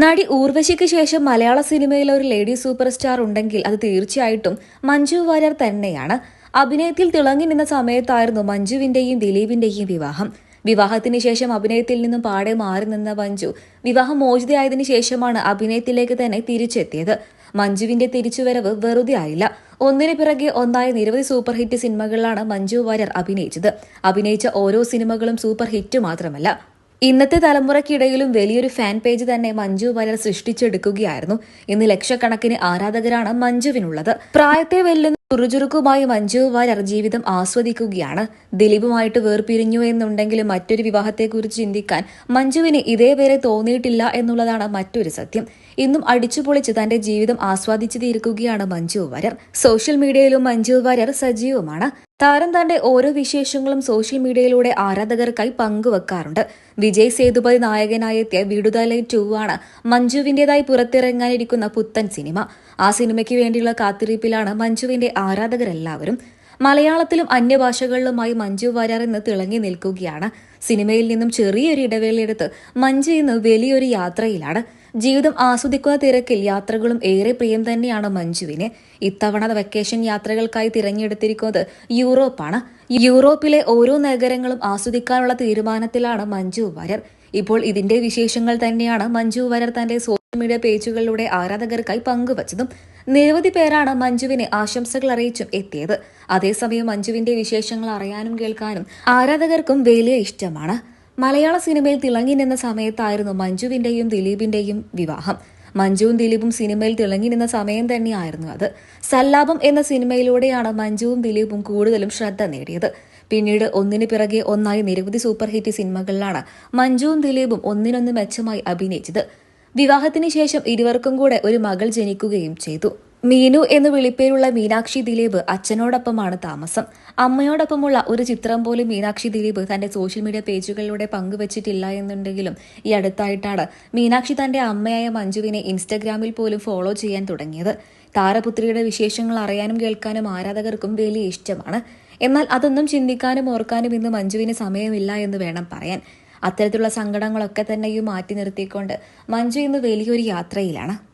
നടി ഊർവശിക്ക് ശേഷം മലയാള സിനിമയിൽ ഒരു ലേഡി സൂപ്പർ സ്റ്റാർ ഉണ്ടെങ്കിൽ അത് തീർച്ചയായിട്ടും മഞ്ജു വാര്യർ തന്നെയാണ്. അഭിനയത്തിൽ തിളങ്ങി നിന്ന സമയത്തായിരുന്നു മഞ്ജുവിന്റെയും ദിലീപിന്റെയും വിവാഹം. വിവാഹത്തിന് ശേഷം അഭിനയത്തിൽ നിന്നും പാടെ മാറി നിന്ന മഞ്ജു വിവാഹം മോചിതയായതിനു ശേഷമാണ് അഭിനയത്തിലേക്ക് തന്നെ തിരിച്ചെത്തിയത്. മഞ്ജുവിന്റെ തിരിച്ചുവരവ് വെറുതെ ആയില്ല. ഒന്നിനു പിറകെ ഒന്നായ നിരവധി സൂപ്പർ ഹിറ്റ് സിനിമകളിലാണ് മഞ്ജു വാര്യർ അഭിനയിച്ചത്. അഭിനയിച്ച ഓരോ സിനിമകളും സൂപ്പർ ഹിറ്റ് മാത്രമല്ല. ഇന്നത്തെ തലമുറയ്ക്കിടയിലും വലിയൊരു ഫാൻ പേജ് തന്നെ മഞ്ജു വാര്യർ സൃഷ്ടിച്ചെടുക്കുകയായിരുന്നു. ഇന്ന് ലക്ഷക്കണക്കിന് ആരാധകരാണ് മഞ്ജുവിനുള്ളത്. പ്രായത്തെ വെല്ലുന്ന ചുറുചുറുക്കുമായി മഞ്ജു വാര്യർ ജീവിതം ആസ്വദിക്കുകയാണ്. ദിലീപുമായിട്ട് വേർപിരിഞ്ഞു എന്നുണ്ടെങ്കിലും മറ്റൊരു വിവാഹത്തെക്കുറിച്ച് ചിന്തിക്കാൻ മഞ്ജുവിന് ഇതേവരെ തോന്നിയിട്ടില്ല എന്നുള്ളതാണ് മറ്റൊരു സത്യം. ഇന്നും അടിച്ചുപൊളിച്ച് തന്റെ ജീവിതം ആസ്വാദിച്ചു തീർക്കുകയാണ് മഞ്ജു വാര്യർ സോഷ്യൽ മീഡിയയിലും മഞ്ജു വാര്യർ സജീവമാണ്. താരം തന്റെ ഓരോ വിശേഷങ്ങളും സോഷ്യൽ മീഡിയയിലൂടെ ആരാധകർക്കായി പങ്കുവെക്കാറുണ്ട്. വിജയ് സേതുപതി നായകനായി എത്തിയ വിടുതലൈ ടു ആണ് മഞ്ജുവിന്റേതായി പുറത്തിറങ്ങാനിരിക്കുന്ന പുത്തൻ സിനിമ. ആ സിനിമയ്ക്ക് വേണ്ടിയുള്ള കാത്തിരിപ്പിലാണ് മഞ്ജുവിന്റെ ആരാധകരെല്ലാവരും. മലയാളത്തിലും അന്യഭാഷകളിലുമായി മഞ്ജു വാര്യർ ഇന്ന് തിളങ്ങി നിൽക്കുകയാണ്. സിനിമയിൽ നിന്നും ചെറിയൊരു ഇടവേളയെടുത്ത് മഞ്ജു ഇന്ന് വലിയൊരു യാത്രയിലാണ്. ജീവിതം ആസ്വദിക്കുന്ന തിരക്കിൽ യാത്രകളും ഏറെ പ്രിയം തന്നെയാണ് മഞ്ജുവിന്. ഇത്തവണ വെക്കേഷൻ യാത്രകൾക്കായി തിരഞ്ഞെടുത്തിരിക്കുന്നത് യൂറോപ്പാണ്. യൂറോപ്പിലെ ഓരോ നഗരങ്ങളും ആസ്വദിക്കാനുള്ള തീരുമാനത്തിലാണ് മഞ്ജു വരർ. ഇപ്പോൾ ഇതിന്റെ വിശേഷങ്ങൾ തന്നെയാണ് മഞ്ജു വരർ തന്റെ സോഷ്യൽ മീഡിയ പേജുകളിലൂടെ ആരാധകർക്കായി പങ്കുവച്ചതും. നിരവധി പേരാണ് മഞ്ജുവിനെ ആശംസകൾ അറിയിച്ചും എത്തിയത്. അതേസമയം മഞ്ജുവിന്റെ വിശേഷങ്ങൾ അറിയാനും കേൾക്കാനും ആരാധകർക്കും വലിയ ഇഷ്ടമാണ്. മലയാള സിനിമയിൽ തിളങ്ങി നിന്ന സമയത്തായിരുന്നു മഞ്ജുവിന്റെയും ദിലീപിന്റെയും വിവാഹം. മഞ്ജുവും ദിലീപും സിനിമയിൽ തിളങ്ങി നിന്ന സമയം തന്നെയായിരുന്നു അത്. സല്ലാപം എന്ന സിനിമയിലൂടെയാണ് മഞ്ജുവും ദിലീപും കൂടുതലും ശ്രദ്ധ നേടിയത്. പിന്നീട് ഒന്നിനു പിറകെ ഒന്നായി നിരവധി സൂപ്പർ ഹിറ്റ് സിനിമകളിലാണ് മഞ്ജുവും ദിലീപും ഒന്നിനൊന്ന് മെച്ചമായി അഭിനയിച്ചത്. വിവാഹത്തിന് ശേഷം ഇരുവർക്കും കൂടെ ഒരു മകൾ ജനിക്കുകയും ചെയ്തു. മീനു എന്ന് വിളിപ്പേരുള്ള മീനാക്ഷി ദിലീപ് അച്ഛനോടൊപ്പമാണ് താമസം. അമ്മയോടൊപ്പമുള്ള ഒരു ചിത്രം പോലും മീനാക്ഷി ദിലീപ് തന്റെ സോഷ്യൽ മീഡിയ പേജുകളിലൂടെ പങ്കുവച്ചിട്ടില്ല എന്നുണ്ടെങ്കിലും ഈ അടുത്തായിട്ടാണ് മീനാക്ഷി തന്റെ അമ്മയായ മഞ്ജുവിനെ ഇൻസ്റ്റഗ്രാമിൽ പോലും ഫോളോ ചെയ്യാൻ തുടങ്ങിയത്. താരപുത്രിയുടെ വിശേഷങ്ങൾ അറിയാനും കേൾക്കാനും ആരാധകർക്കും വലിയ ഇഷ്ടമാണ്. എന്നാൽ അതൊന്നും ചിന്തിക്കാനും ഓർക്കാനും ഇന്ന് മഞ്ജുവിന് സമയമില്ല എന്ന് വേണം പറയാൻ. അത്തരത്തിലുള്ള സങ്കടങ്ങളൊക്കെ തന്നെയും മാറ്റി നിർത്തിക്കൊണ്ട് മഞ്ജു ഇന്ന് വലിയൊരു യാത്രയിലാണ്.